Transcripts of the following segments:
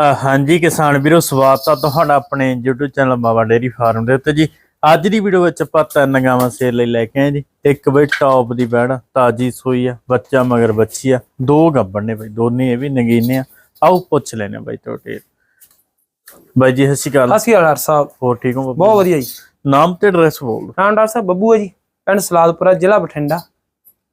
ਹਾਂਜੀ ਕਿਸਾਨ ਵੀਰੋ ਸਵਾਗਤ ਆ ਤੁਹਾਡਾ ਆਪਣੇ YouTube channel Baba dairy farm ਦੇ ਉੱਤੇ ਜੀ। ਅੱਜ ਦੀ ਵੀਡੀਓ ਵਿੱਚ ਆਪਾਂ ਤਿੰਨ ਗਾਵਾਂ ਸੇਲ ਲਈ ਲੈ ਕੇ ਆਏ ਜੀ। ਇੱਕ ਬਈ ਟੌਪ ਦੀ ਬੈੜ ਤਾਜੀ ਸੂਈ ਆ ਬੱਚਾ ਮਗਰ ਬੱਚੀ ਆ। ਦੋ ਗੱਬੜ ਨੇ ਬਈ ਦੋਨੇ ਇਹ ਵੀ ਨਗੀਨੇ ਆ। ਆਓ ਪੁੱਛ ਲੈਨੇ ਆ ਬਈ ਤੁਹਾਡੇ। ਬਾਈ ਜੀ ਸਤਿ ਸ਼੍ਰੀ ਅਕਾਲ। ਅਸੀਂ ਡਾਕਟਰ ਸਾਹਿਬ। ਹੋਰ ਠੀਕ ਹੋ? ਬਹੁਤ ਵਧੀਆ ਜੀ। ਨਾਮ ਤੇ ਐਡਰੈਸ ਬੋਲ ਦਿਓ। ਹਾਂ ਡਾਕਟਰ ਸਾਹਿਬ ਬੱਬੂ ਹੈ ਜੀ। ਪਿੰਡ ਸਲਾਦਪੁਰਾ ਜ਼ਿਲ੍ਹਾ ਬਠਿੰਡਾ।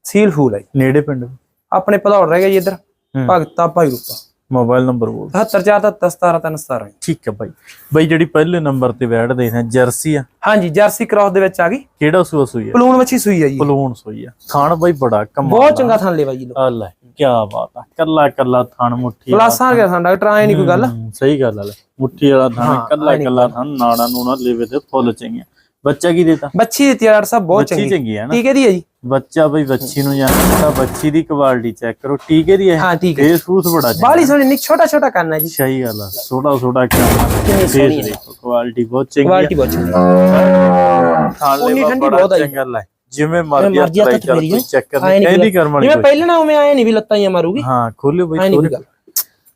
ਸੀਲ ਫੂਲ ਹੈ ਜੀ। ਨੇੜੇ ਪਿੰਡ? ਆਪਣੇ ਭਦੌੜ ਰਹਿ ਗਿਆ ਜੀ ਇੱਧਰ। ਭਗਤਾ ਭਾਈ ਰੂਪਾ। ਮੋਬਾਈਲ ਨੰਬਰ ਬੋਲ 744717 ਠੀਕ ਹੈ ਬਾਈ। ਬਾਈ ਜਿਹੜੀ ਪਹਿਲੇ ਨੰਬਰ ਤੇ ਦੇ ਨੇ ਜਰਸੀ ਆ। ਹਾਂਜੀ ਜਰਸੀ ਕ੍ਰਾਸ ਦੇ ਵਿੱਚ ਆ ਗਈ। ਕਿਹੜਾ ਸੂਆ ਸੂਈ ਆ? ਪਲੂਣ ਵੱਛੀ ਸੂਈ ਹੈ ਜੀ। ਪਲੂਣ ਸੂਈ ਆ। ਥਾਣ ਬਾਈ ਬੜਾ ਕਮਾਲ ਬਹੁਤ ਚੰਗਾ ਥਣ ਲੈਵਾ ਜੀ ਲੋ ਆ ਲੈ ਕੀ ਬਾਤ ਆ। ਕੱਲਾ ਕੱਲਾ ਥਣ ਮੁੱਠੀ। ਕਲਾਸਾਂ ਗਿਆ ਥਣ ਡਾਕਟਰ ਆਏ ਨਹੀਂ ਕੋਈ ਗੱਲ। ਸਹੀ ਗੱਲ ਆ ਲੈ। ਮੁੱਠੀ ਵਾਲਾ ਥਣ ਕੱਲਾ ਕੱਲਾ ਥਣ ਨਾੜਾ ਨੂਣਾ ਲੇਵੇ ਤੇ ਫੁੱਲ ਚੰਗੀਆਂ। ਬੱਚਾ ਕੀ ਦੇਤਾ ਬੱਚੀ ਦਿੱਤੀ ਆ ਡਾਕਟਰ ਸਾਹਿਬ ਬਹੁਤ ਬੱਚੀ ਚੰਗੀ ਚੰਗੀ ਹੈ ਨਾ ਟੀਕੇ ਦੀ ਹੈ ਜੀ ਬੱਚਾ ਬਈ ਬੱਚੀ ਨੂੰ ਜਾਣਦਾ ਬੱਚੀ ਦੀ ਕੁਆਲਿਟੀ ਚੈੱਕ ਕਰੋ ਟੀਕੇ ਦੀ ਹੈ ਹਾਂ ਠੀਕ ਹੈ ਫੇਸ ਫੂਸ ਬੜਾ ਚੰਗਾ ਬਾਲੀ ਸੋਹਣੀ ਨਿਕ ਛੋਟਾ ਛੋਟਾ ਕੰਨ ਹੈ ਜੀ ਸਹੀ ਗੱਲ ਆ ਛੋਟਾ ਛੋਟਾ ਕੰਮ ਕਿੰਨੀ ਸੋਹਣੀ ਫੇਸ ਹੈ। ਦੇਖੋ ਕੁਆਲਿਟੀ ਬਹੁਤ ਚੰਗੀ ਕੁਆਲਿਟੀ ਬਹੁਤ ਚੰਗੀ ਹੈ ਖਾਣ ਉਨੀ ਲਈ ਠੰਡੀ ਬੜਾ ਬਹੁਤ ਆ ਜੀ। ਚੰਗਾ ਲੈ ਜਿਵੇਂ ਮਰਜ਼ੀ ਜਿਵੇਂ ਮਰਜ਼ੀ ਹੱਥ ਹੱਥ ਚੱਲ ਫੇਰੀ ਕੋਈ ਜਾਓ। ਚੱਕਰ ਆਏਂ ਨਹੀਂ ਨੀ ਕਹਿੰਦੀ ਕੋਈ ਕਰਮ ਵਾਲੀ ਜਿਵੇਂ ਕੋਈ। ਪਹਿਲੇ ਨਾ ਉਵੇਂ ਆਏ ਨਹੀਂ ਵੀ ਲੱਤਾਂ ਹੀ ਮਾਰੂਗੀ ਹਾਂ ਖੋਲਿਓ ਬਈ ਆਏ ਨਹੀਂ ਕੋਈ ਖੋਲਿਓ।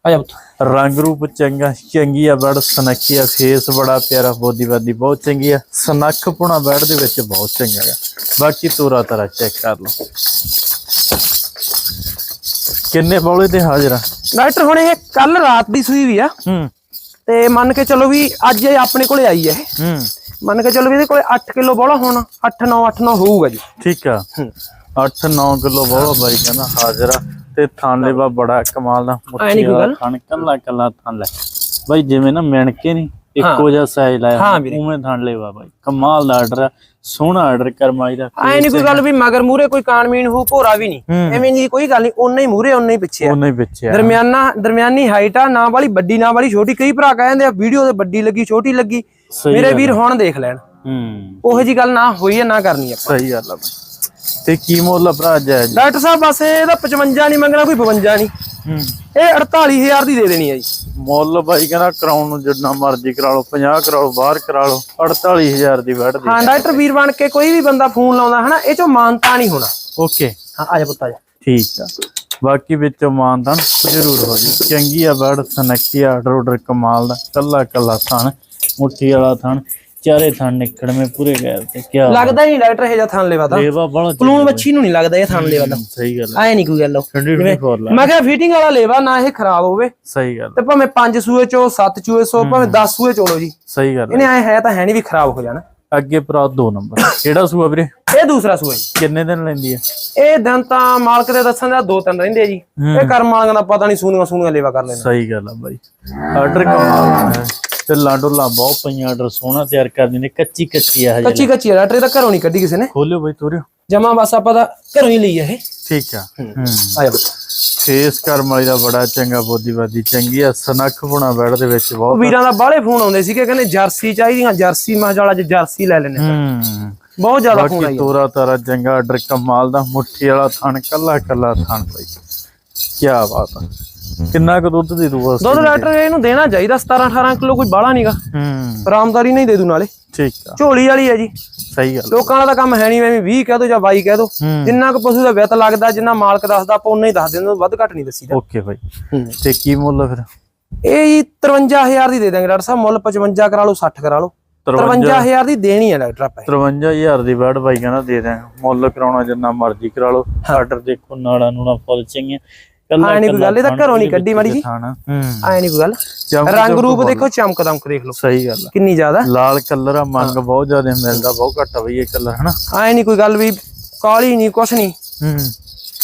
ਆ ਜਾ ਪੁੱਤ। ਰੰਗ ਰੂਪ ਚੰਗਾ ਚੰਗੀ ਆ ਬੜ ਸਨੱਖੀ ਆ ਫੇਸ ਬੜਾ ਪਿਆਰਾ ਬੋਦੀਵਾਦੀ ਬਹੁਤ ਚੰਗੀ ਆ। ਸਨੱਖ ਪੁਣਾ ਬੈੜ ਦੇ ਵਿੱਚ ਬਹੁਤ ਚੰਗਾ ਹੈ ਬਾਕੀ ਤੋਰਾ ਤਰਾ ਚੈੱਕ ਕਰ ਲਓ। ਕਿੰਨੇ ਬੌਲੇ ਤੇ ਹਾਜ਼ਰ ਆ? ਡਾਕਟਰ ਹੁਣ ਇਹ ਕੱਲ ਰਾਤ ਦੀ ਸੂਈ ਵੀ ਆ। ਹੂੰ। ਤੇ ਮੰਨ ਕੇ ਚਲੋ ਵੀ ਅੱਜ ਇਹ ਆਪਣੇ ਕੋਲੇ ਆਈ ਹੈ ਹੂੰ। ਮੰਨ ਕੇ ਚਲੋ ਵੀ ਇਹਦੇ ਕੋਲੇ 8 ਕਿਲੋ ਬੋਲਾ ਹੋਣਾ 8 9 8 9 ਹੋਊਗਾ ਜੀ। ਠੀਕ ਆ। 8-9 ਕਿਲੋ ਬੌਲਾ ਬਾਈ ਕਹਿੰਦਾ ਹਾਜ਼ਰ ਆ। ਤੇ ਥਾਂਲੇ ਵਾ ਬੜਾ ਕਮਾਲ ਦਾ। ਥਣ ਕੱਲਾ ਕੱਲਾ ਥਾਂ ਲੈ। ਬਾਈ ਜਿਵੇਂ ਨਾ ਮਿਣ ਕੇ ਨਹੀਂ ਇੱਕੋ ਜਿਹਾ ਸਾਈਜ਼ ਲਾਇਆ। ਉਵੇਂ ਥਾਂ ਵਾ ਬਾਈ। ਕਮਾਲ ਦਾ ਆਰਡਰ ਸੋਹਣਾ ਆਰਡਰ ਕਰਮਾਈ ਦਾ ਐ ਨਹੀਂ ਕੋਈ ਗੱਲ ਵੀ ਮਗਰ ਮੂਰੇ ਕੋਈ ਕਾਨਮੀਨ ਹੋ ਭੋਰਾ ਵੀ ਨਹੀਂ ਐਵੇਂ ਦੀ ਕੋਈ ਗੱਲ ਨਹੀਂ ਓਨਾ ਹੀ ਮੂਰੇ ਓਨਾ ਹੀ ਪਿੱਛੇ ਆ। ਉਹਨੇ ਹੀ ਪਿੱਛੇ ਆ। ਦਰਮਿਆਨਾ ਦਰਮਿਆਨੀ ਹਾਈਟ ਆ ਨਾ ਵਾਲੀ ਵੱਡੀ ਨਾ ਵਾਲੀ ਛੋਟੀ। ਕਈ ਭਰਾ ਕਹਿੰਦੇ ਆ ਵੀਡੀਓ ਤੇ ਵੱਡੀ ਲੱਗੀ ਛੋਟੀ ਲੱਗੀ। ਮੇਰੇ ਵੀਰ ਹੁਣ ਦੇਖ ਲੈਣ। ਹੂੰ। ਉਹੋ ਜੀ ਗੱਲ ਨਾ ਹੋਈ ਹੈ ਨਾ ਕਰਨੀ ਆ ਸਹੀ ਗੱਲ ਆ ਬਾਈ। ਤੇ ਕੀ ਮੁੱਲ ਭਰਾ ਜਾਇਜ਼ ਡਾਕਟਰ ਸਾਹਿਬ ਬਸ ਇਹਦਾ 55 ਨਹੀਂ ਮੰਗਣਾ ਕੋਈ 52 ਨਹੀਂ। ਹੂੰ। ਇਹ 48000 ਦੀ ਦੇ ਦੇਣੀ ਆ ਜੀ। ਮੁੱਲ ਬਾਈ ਕਹਿੰਦਾ ਕਰਾਉਣ ਨੂੰ ਜਿੰਨਾ ਮਰਜ਼ੀ ਕਰਾ ਲਓ 50 ਕਰਾ ਲਓ ਬਾਹਰ ਕਰਾ ਲਓ 48000 ਦੀ ਵੜਦੀ ਹਾਂ ਡਾਕਟਰ ਵੀਰ ਬਣ ਕੇ ਕੋਈ ਵੀ ਬੰਦਾ ਫੋਨ ਲਾਉਂਦਾ ਹਨਾ ਇਹ ਚੋਂ ਮਾਨਤਾ ਨਹੀਂ ਹੋਣਾ। ਓਕੇ। ਹਾਂ ਆ ਜਾ ਪੁੱਤ ਆ ਜਾ। ਠੀਕ ਆ। ਬਾਕੀ ਵਿੱਚੋਂ ਮਾਨਦਾਨ ਜ਼ਰੂਰ ਹੋ ਜੀ। ਚੰਗੀ ਆ ਬੜ ਸਨੱਖੀ ਆ ਆਰਡਰ ਆਰਡਰ ਕਮਾਲ ਦਾ ਕੱਲਾ ਕੱਲਾ ਥਣ ਮੁੱਠੀ ਵਾਲਾ ਥਣ। ਚਾਰੇ ਥਣ ਨਿਕੜਵੇਂ ਪੂਰੇ ਗਏ ਤੇ ਕੀ ਲੱਗਦਾ ਹੀ ਨਹੀਂ ਡਾਕਟਰ ਇਹ ਜਾਂ ਥਾਂ ਲੈਵਾ ਤਾਂ। ਲੇਵਾ ਬੜਾ ਪਲੂਣ ਮੱਛੀ ਨੂੰ ਨਹੀਂ ਲੱਗਦਾ ਇਹ ਥਾਂ ਲੈਵਾ ਦਾ ਸਹੀ ਗੱਲ ਐ ਨਹੀਂ ਕੋਈ ਗੱਲ ਠੰਡੀ ਠੰਡੀ ਖੋਰ ਲਾ ਮੈਂ ਕਿਹਾ ਫਿਟਿੰਗ ਵਾਲਾ ਲੇਵਾ ਨਾ ਇਹ ਖਰਾਬ ਹੋਵੇ। ਸਹੀ ਗੱਲ ਤੇ ਭਾਵੇਂ 5 ਸੂਏ ਚੋਂ 7 ਚੂਏ ਸੋ ਭਾਵੇਂ 10 ਸੂਏ ਚੋਲੋ ਜੀ। ਸਹੀ ਗੱਲ। ਇਹਨੇ ਐ ਹੈ ਤਾਂ ਹੈ ਨਹੀਂ ਵੀ ਖਰਾਬ ਹੋ ਜਾਣਾ। ਅੱਗੇ ਭਰਾ ਦੋ ਨੰਬਰ। ਕਿਹੜਾ ਸੂਆ ਵੀਰੇ? ਇਹ ਦੂਸਰਾ ਸੂਆ ਜੀ। ਕਿੰਨੇ ਦਿਨ ਲੈਂਦੀ ਆ? ਇਹ ਦਿਨ ਤਾਂ ਮਾਲਕ ਦੇ ਦੱਸਣ ਦਾ ਦੋ ਤਿੰਨ ਰਹਿੰਦੇ ਜੀ। ਇਹ ਕਰਮ ਵਾਲਿਆਂ ਦਾ ਪਤਾ ਨਹੀਂ ਸੂਨੀਆਂ ਸੂਨੀਆਂ ਲੇਵਾ ਕਰ ਲੈਂਦੇ ਸਹੀ ਗੱਲ ਆ ਬਾਈ। ਆਰਡਰ ਕਮਾਲ ਦਾ। ਤੇ ਲਾਂਡੋਲਾ ਬਹੁਤ ਪਈਆਂ ਆਰਡਰ ਸੋਹਣਾ ਤਿਆਰ ਕਰ ਦਿੰਦੇ ਕੱਚੀ ਕੱਚੀ ਆ ਹਜੇ ਕੱਚੀ ਕੱਚੀ ਆ ਇਹ ਤਾਂ ਘਰੋਂ ਨਹੀਂ ਕੱਢੀ ਕਿਸੇ ਨੇ। ਖੋਲਿਓ ਬਾਈ ਤੋਰਿਓ। ਜਮਾ ਬਸ ਆਪਾਂ ਤਾਂ ਘਰੋਂ ਹੀ ਲਈ ਇਹ। ਠੀਕ ਆ। ਹੂੰ। ਆ ਜਾ ਫੇਸ ਕਰਮ ਵਾਲੀ ਦਾ ਬੜਾ ਚੰਗਾ ਬੋਦੀਵਾਦੀ ਚੰਗੀ ਆ ਸਨੱਖ ਬੁਣਾ ਬੈੜ ਦੇ ਵਿੱਚ ਬਹੁਤ। ਵੀਰਾਂ ਦਾ ਬਾਹਲੇ ਫੋਨ ਆਉਂਦੇ ਸੀਗੇ ਕਹਿੰਦੇ ਜਰਸੀ ਚਾਹੀਦੀਆਂ ਜਰਸੀ ਮਾਜਾਲਾ ਚ ਜਰਸੀ ਲੈ ਲੈਣੇ ਹੂੰ। ਬਹੁਤ ਜ਼ਿਆਦਾ ਫੋਨ ਆਈ ਤੋਰਾ ਤਾਰਾ ਚੰਗਾ ਆਰਡਰ ਕਮਾਲ ਦਾ ਮੁੱਠੀ ਵਾਲਾ ਥਣ ਕੱਲਾ ਕੱਲਾ ਥਣ ਬਾਈ। ਕੀ ਬਾਤ ਆ। ਕਿੰਨਾ ਕੁ ਦੁੱਧ ਦੇ ਦੂਗਾ ਦੁੱਧ ਡਾਕਟਰ ਇਹਨੂੰ ਦੇਣਾ ਚਾਹੀਦਾ 17 18 ਕਿਲੋ ਕੋਈ ਬਾਹਲਾ ਨਹੀਂਗਾ ਹੂੰ। ਆਰਾਮਦਾਰੀ ਨਹੀਂ ਦੇ ਦੂ ਨਾਲੇ। ਠੀਕ ਆ। ਝੋਲੀ ਵਾਲੀ ਹੈ ਜੀ। ਸਹੀ ਗੱਲ ਲੋਕਾਂ ਦਾ ਕੰਮ ਹੈ ਨਹੀਂ ਐਵੇਂ 20 ਕਹਿ ਦੋ ਜਾਂ 22 ਕਹਿ ਦੋ। ਜਿੰਨਾ ਕੁ ਪਸ਼ੂ ਦਾ ਵਿਤ ਲੱਗਦਾ ਜਿੰਨਾ ਮਾਲਕ ਦੱਸਦਾ ਆਪਾਂ ਉਨਾ ਹੀ ਦੱਸ ਦਿੰਦੇ ਵੱਧ ਘੱਟ ਨਹੀਂ ਦੱਸੀਦਾ। ਓਕੇ ਬਾਈ। ਤੇ ਕੀ ਮੁੱਲ ਫਿਰ? ਇਹ ਜੀ 53000 ਦੀ ਦੇ ਦਾਂਗੇ ਡਾਕਟਰ ਸਾਹਿਬ ਮੁੱਲ 55 ਕਰਾ ਲਓ 60 ਕਰਾ ਲਓ। 53000 ਦੀ ਦੇਣੀ ਹੈ ਡਾਕਟਰ ਆਪਾਂ 53000 ਦੀ ਬੈਡ ਬਾਈ ਕਹਿੰਦਾ ਦੇ ਦੇ ਮੁੱਲ ਕਰਾਉਣਾ ਜਿੰਨਾ ਮਰਜ਼ੀ ਕਰਾ ਲਓ। ਆਰਡਰ ਦੇਖੋ ਨਾਲਾ ਨੂਣਾ ਫੁੱਲ ਚੰਗੀਆਂ। ਐ ਨਹੀਂ ਕੋਈ ਗੱਲ ਇਹ ਤਾਂ ਘਰੋਂ ਨਹੀਂ ਕੱਢੀ ਮਾੜੀ ਜੀ। ਐ ਨਹੀਂ ਕੋਈ ਗੱਲ। ਰੰਗ ਰੂਪ। ਦੇਖੋ ਚਮਕ ਦਮਕ ਦੇਖ ਲਓ। ਸਹੀ ਗੱਲ ਕਿੰਨੀ ਜ਼ਿਆਦਾ। ਲਾਲ ਕਲਰ ਆ ਮੰਗ ਬਹੁਤ ਜ਼ਿਆਦਾ ਮਿਲਦਾ ਬਹੁਤ ਘੱਟ ਆ ਬਈ ਇਹ ਕਲਰ ਹਨਾ? ਐ ਨਹੀਂ ਕੋਈ ਗੱਲ ਵੀ ਕਾਲੀ ਨਹੀਂ ਕੁਛ ਨਹੀਂ ਹੂੰ।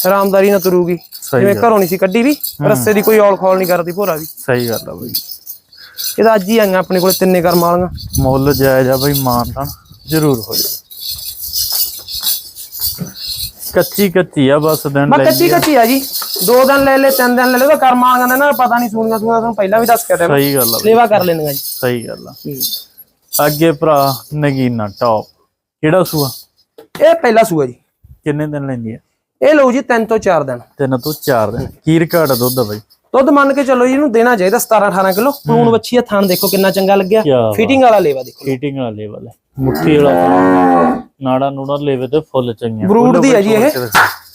ਆਰਾਮਦਾਰੀ ਨਾਲ ਤੁਰੂਗੀ। ਜਿਵੇਂ ਘਰੋਂ ਨਹੀਂ ਸੀ ਕੱਢੀ ਵੀ ਰਸਤੇ ਦੀ ਕੋਈ ਔਲ ਖੋਲ ਨਹੀਂ ਕਰਦੀ ਭੋਰਾ ਵੀ। ਸਹੀ ਗੱਲ ਆ ਬਈ। ਇਹ ਤਾਂ ਅੱਜ ਹੀ ਆਈਆਂ ਆਪਣੇ ਕੋਲੇ ਤਿੰਨੇ ਕਰਮ ਵਾਲੀਆਂ। ਮੁੱਲ ਜਾਇਜ਼ ਆ ਬਈ ਮਾਨ ਤਾਂ ਜ਼ਰੂਰ ਹੋ ਜਾ ਕੱਚੀ ਕੱਚੀ ਆ ਬਸ ਦਿਨ ਮੈਂ ਲੈ ਕੱਚੀ ਕੱਚੀ ਆ ਜੀ। ਦੋ ਦਿਨ ਲੈ ਲੈ ਤਿੰਨ ਦਿਨ ਲੈ ਲੈ ਕਰਮ ਵਾਲੀਆਂ ਦਾ ਨਾ ਪਤਾ ਨਹੀਂ ਸੂਣੀਆਂ ਸੂਣੀਆਂ ਤੁਹਾਨੂੰ ਪਹਿਲਾਂ ਵੀ ਦੱਸ ਕੇ ਟਾਈਮ ਸਹੀ ਗੱਲ ਆ ਬਈ, ਸੇਵਾ ਕਰ ਲੈਣੀਆਂ ਜੀ। ਸਹੀ ਗੱਲ ਆ। ਅੱਗੇ ਭਰਾ ਨਗੀਨਾ ਟੌਪ ਕਿਹੜਾ ਸੂਆ? ਇਹ ਪਹਿਲਾ ਸੂਆ ਜੀ। ਕਿੰਨੇ ਦਿਨ ਲੈਂਦੀ ਆ? ਇਹ ਲਓ ਜੀ ਤਿੰਨ ਤੋਂ ਚਾਰ ਦਿਨ। ਤਿੰਨ ਤੋਂ ਚਾਰ ਦਿਨ। ਕੀ ਰਿਕਾਰਡ ਆ ਦੁੱਧ ਬਈ। ਦੁੱਧ ਮੰਨ ਕੇ ਚੱਲੋ ਜੀ ਇਹਨੂੰ ਦੇਣਾ ਚਾਹੀਦਾ 17 18 ਕਿਲੋ। ਪਲੂਣ ਵੱਛੀ ਆ ਥਣ ਦੇਖੋ ਕਿੰਨਾ ਚੰਗਾ ਲੱਗਿਆ। ਕਿਆ ਬਾਤ। ਫਿਟਿੰਗ ਵਾਲਾ ਲੇਵਾ ਦੇਖੋ। ਹੀਟਿੰਗ ਵਾਲਾ ਲੈਵਲ ਹੈ ਮੁੱਠੀ ਵਾਲਾ ਨਾੜਾ ਨੂੜਾ ਲੈਵੇ ਤੇ ਫੁੱਲ ਚੰਗੀਆਂ। ਬਰੂਡ ਦੀ ਹੈ ਜੀ ਇਹ।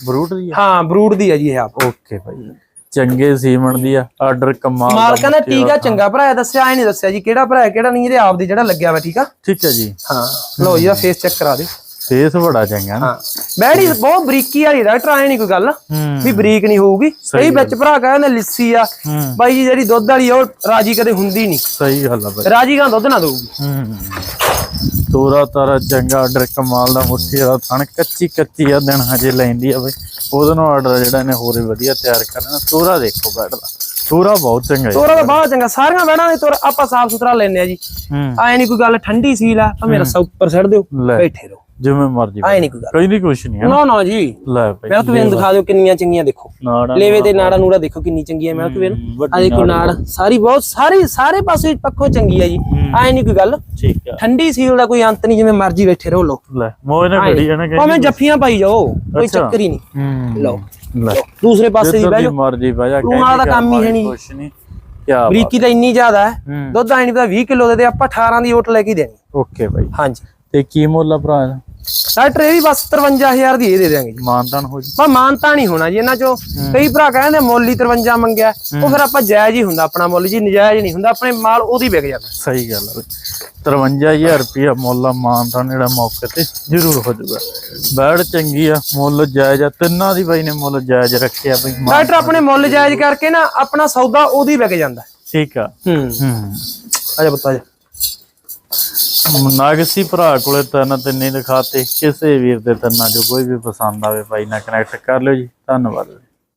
ਬਰੂਟ ਦੀ ਆ? ਹਾਂ ਬਰੂਡ ਦੀ ਆ ਜੀ ਇਹ ਆਪ। ਓਕੇ ਭਾਈ। ਚੰਗੇ ਸੀਮਣ ਦੀ ਆ ਆਰਡਰ ਕਮਾਲ ਦਾ ਮਾਲਕਾਂ ਦਾ ਟੀਕਾ। ਚੰਗਾ ਭਰਾ ਹੈ ਦੱਸਿਆ ਐ ਨਹੀਂ ਦੱਸਿਆ ਜੀ ਕਿਹੜਾ ਭਰਾ ਹੈ ਕਿਹੜਾ ਨਹੀਂ ਇਹਦੇ ਆਪ ਦੀ ਜਿਹੜਾ ਲੱਗਿਆ ਵਾ ਠੀਕ ਆ? ਠੀਕ ਹੈ ਜੀ। ਹਾਂ ਲਓ ਜੀ ਆ ਫੇਸ ਚੈੱਕ ਕਰਾ ਦਿਓ। ਫੇਸ ਬੜਾ ਚੰਗਾ ਨਾ। ਹਾਂ। ਬੈੜੀ ਬਹੁਤ ਬਰੀਕੀ ਵਾਲੀ ਡਾਕਟਰ ਆਏ ਨਹੀਂ ਕੋਈ ਗੱਲ। ਵੀ ਬਰੀਕ ਨਹੀਂ ਹੋਊਗੀ। ਕਈ ਵਿੱਚ ਭਰਾ ਕਹਿੰਦੇ ਲਿੱਸੀ ਆ। ਬਾਈ ਜੀ ਜਿਹੜੀ ਦੁੱਧ ਵਾਲੀ ਆ, ਉਹ ਰਾਜੀ ਕਦੇ ਹੁੰਦੀ ਨਹੀਂ। ਸਹੀ ਗੱਲ ਆ ਬਾਈ ਰਾਜੀ ਗਾਂ ਦੁੱਧ ਨਾ ਦਊਗੀ। ਹੂੰ। ਤੋਰਾ ਤਾਰਾ ਚੰਗਾ ਆਰਡਰ ਕਮਾਲ ਦਾ ਮੁੱਠੀ ਵਾਲਾ ਥਣ ਕੱਚੀ ਕੱਚੀ ਆ ਦਿਨ ਹਜੇ ਲੈਂਦੀ ਆ ਬਈ। ਉਹਦੇ ਨਾਲ ਆਰਡਰ ਜਿਹੜਾ ਇਹਨੇ ਹੋਰ ਵੀ ਵਧੀਆ ਤਿਆਰ ਕਰਨਾ ਤੋਰਾ ਦੇਖੋ ਬੈਡ ਦਾ। ਤੋਰਾ ਬਹੁਤ ਚੰਗਾ ਜੀ। ਤੋਰਾ ਤਾਂ ਬਹੁਤ ਚੰਗਾ। ਸਾਰੀਆਂ ਬੈਣਾ ਦੇ ਤੋਰਾ ਆਪਾਂ ਸਾਫ਼ ਸੁਥਰਾ ਲੈਨੇ ਆ ਜੀ। ਹੂੰ। ਆਏ ਨਹੀਂ ਕੋਈ ਗੱਲ ਠੰਡੀ ਸੀਲ ਆ ਭਾਵੇਂ ਰੱਸਾ ਉੱਪਰ ਛੱਡ ਦਿਓ ਬੈਠੇ ਰਹੋ। ਜਿਵੇਂ ਮਰਜ਼ੀ ਆਏ ਨਹੀਂ ਕੋਈ ਗੱਲ। ਕੋਈ ਨਹੀਂ ਕੁਛ ਨਹੀਂ ਹੈ ਨਾ? ਨਾ ਜੀ। ਲੈ ਭਾਈ ਮੈਂ ਤੁਹਾਨੂੰ ਦਿਖਾ। ਦਿਓ ਕਿੰਨੀਆਂ ਚੰਗੀਆਂ ਦੇਖੋ। ਲੇਵੇ ਤੇ ਨਾੜਾ ਨੂੜਾ ਦੇਖੋ ਕਿੰਨੀ ਚੰਗੀ ਹੈ ਮੈਂ ਤੁਹਾਨੂੰ ਆ ਦੇਖੋ ਨਾੜ ਸਾਰੀ ਬਹੁਤ ਸਾਰੀ ਸਾਰੇ ਪਾਸੇ ਪੱਖੋਂ ਚੰਗੀ ਹੈ ਜੀ। ਆਏ ਨਹੀਂ ਕੋਈ ਗੱਲ। ਠੀਕ ਆ। ਠੰਡੀ ਸੀਲ ਦਾ ਕੋਈ ਅੰਤ ਨਹੀਂ ਜਿਵੇਂ ਮਰਜ਼ੀ ਬੈਠੇ ਰਹੋ ਲੋ ਲੈ ਮੋਹ ਨੇ ਘੜੀ ਜਾਣਾ ਕਿ ਭਾਵੇਂ ਜੱਫੀਆਂ ਪਾਈ ਜਾਓ ਕੋਈ। ਚੱਕਰ ਹੀ ਨਹੀਂ ਹੂੰ। ਲਓ। ਲੈ। ਦੂਸਰੇ ਪਾਸੇ ਦੀ ਬਹਿ ਜਾਓ। ਦੀ ਮਰਜ਼ੀ ਬਹਿ ਜਾ ਵਾਲਾ ਤਾਂ ਕੰਮ ਹੀ ਹੈ ਨਹੀਂ। ਕੁਛ ਨਹੀਂ ਬਰੀਕੀ ਤਾਂ ਇੰਨੀ ਜ਼ਿਆਦਾ ਹੈ ਹੂੰ। ਦੁੱਧ ਆਣੀ ਤਾਂ 20 ਕਿਲੋ ਦੇ ਤੇ ਆਪਾਂ 18 ਦੀ ਓਟ ਲੈ ਕੇ ਦੇਣੀ। ਓਕੇ ਬਾਈ ਹਾਂਜੀ। ਤੇ ਕੀ ਮੁੱਲ ਆ ਭਰਾ ਇਹਦਾ? ਡਾਕਟਰ ਇਹ ਵੀ ਬਸ 53000 ਦੀ ਇਹ ਦੇ ਦਿਆਂਗੇ ਜੀ। ਮਾਨਤਾਨ ਹੋ ਜੀ। ਪਰ ਮਾਨਤਾ ਨਹੀਂ ਹੋਣਾ ਜੀ ਇਹਨਾਂ ਚੋਂ। ਕਈ ਭਰਾ ਕਹਿੰਦੇ ਮੁੱਲ ਹੀ 53 ਮੰਗਿਆ। ਉਹ ਫਿਰ ਆਪਾਂ ਜਾਇਜ਼ ਹੀ ਹੁੰਦਾ ਆਪਣਾ ਮੁੱਲ ਜੀ ਨਜਾਇਜ਼ ਨਹੀਂ ਹੁੰਦਾ ਆਪਣੇ ਮਾਲ ਉਹਦੀ ਵਿਕ ਜਾਂਦਾ। ਸਹੀ ਗੱਲ ਬਈ 53000 ਰੁਪਿਆ ਮੁੱਲ ਆ ਮਾਨਤਾਨ ਜਿਹੜਾ ਮੌਕੇ ਤੇ ਜ਼ਰੂਰ ਹੋ ਜਾਊਗਾ। ਬੈੜ ਚੰਗੀ ਆ ਮੁੱਲ ਜਾਇਜ਼ ਆ। ਤਿੰਨਾਂ ਦੀ ਬਾਈ ਨੇ ਮੁੱਲ ਜਾਇਜ਼ ਰੱਖਿਆ ਬਈ ਡਾਕਟਰ ਆਪਣੇ ਮੁੱਲ ਜਾਇਜ਼ ਕਰਕੇ ਨਾ ਆਪਣਾ ਸੌਦਾ ਉਹਦੀ ਵਿਕ ਜਾਂਦਾ। ਠੀਕ ਆ। ਹੂੰ। ਹੂੰ। ਆਜਾ ਬਤਾ ਜਾ। ਨਾਗਸੀ ਭਰਾ ਕੋਲੇ ਤਿੰਨ ਤਿੰਨੇ ਦਿਖਾਤੇ, ਕਿਸੇ ਵੀਰ ਦੇ ਤਿੰਨਾਂ ਜੋ ਕੋਈ ਵੀ ਪਸੰਦ ਆਵੇ ਭਾਈ ਨਾਲ ਕਨੈਕਟ ਕਰ ਲਿਓ ਜੀ, ਧੰਨਵਾਦ।